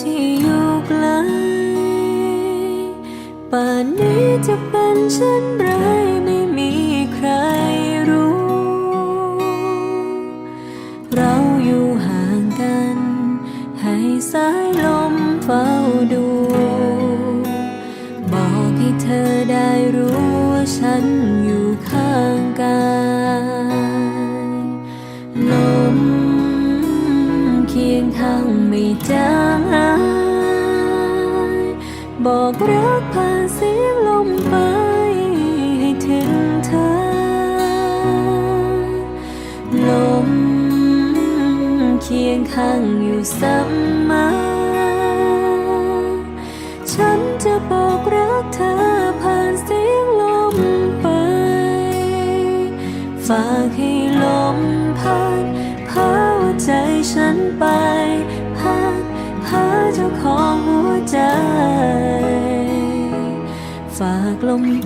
ที่อยู่ไกล ป่านนี้จะเป็นเช่นไรไม่มีใครรู้ เราอยู่ห่างกัน ให้สายลมเฝ้าดู บอกให้เธอได้รู้ว่าฉันอยู่ข้างกายลมเคียงทางไม่จาง บอกรักผ่านเสียงลมไปให้ถึงเธอ ลมเคียงข้างอยู่เสมอฉันจะบอกรักเธอผ่านเสียงลมไป ฝากให้ลมพัดพาหัวใจฉันไป พัดพาเจ้าของหัวใจ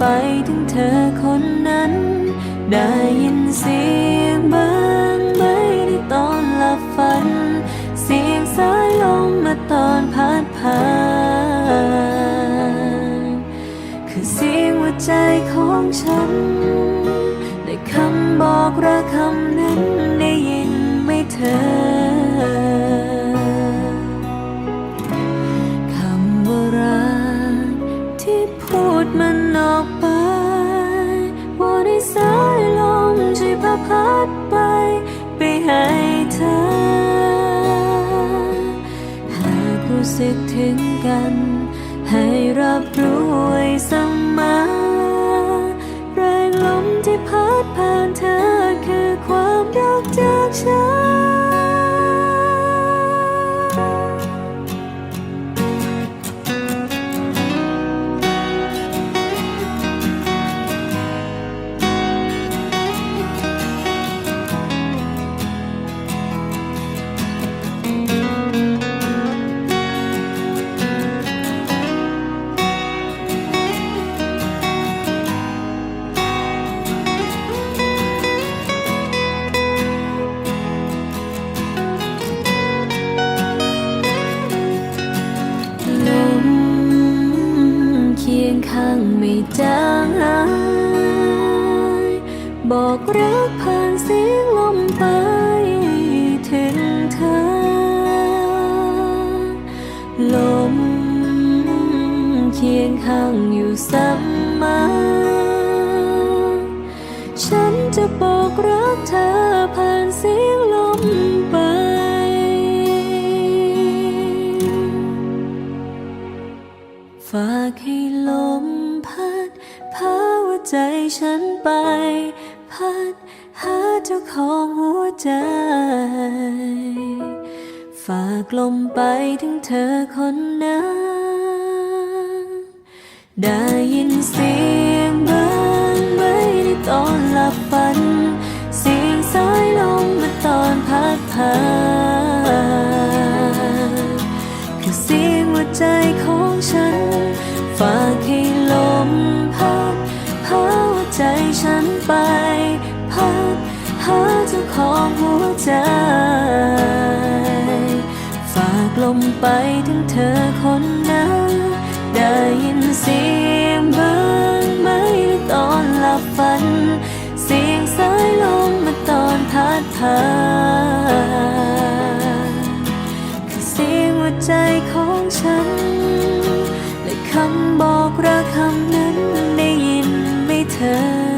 ไปถึงเธอคนนั้น ได้ยินเสียงบ้างไหมในตอนหลับฝัน เสียงสายลมมาตอนพัดผ่านคือเสียงหัวใจของฉันได้คำบอกรักคำนั้นได้ยินไหมเธอ พาพัดไป ไปให้เธอ หากรู้สึกถึงกัน ให้รับรู้ไว้เสมอแรงลมที่พัดผ่านเธอคือความรักจากฉัน จางหาย บอกรักผ่านเสียงลมไปถึงเธอ ลมเคียงข้างอยู่เสมอฉันจะบอกรักเธอผ่านเสียง ใจฉันไป พัดหาเจ้าของหัวใจ ฝากลมไปถึงเธอคนนั้น ได้ยินเสียงบ้างไหมในตอนหลับฝัน เสียงสายลมมาตอนพัดผ่านคือเสียงหัวใจของฉัน ฝากให้ลมพัดาหัวใจฉันไป พัดหาเจ้าของหัวใจ ฝากลมไปถึงเธอคนนั้น ได้ยินเสียงบ้างไหมตอนหลับฝัน เสียงสายลมมาตอนพัดผ่านคือเสียงหัวใจของฉัน และคำบอกรักคำนั้นได้ยิน 的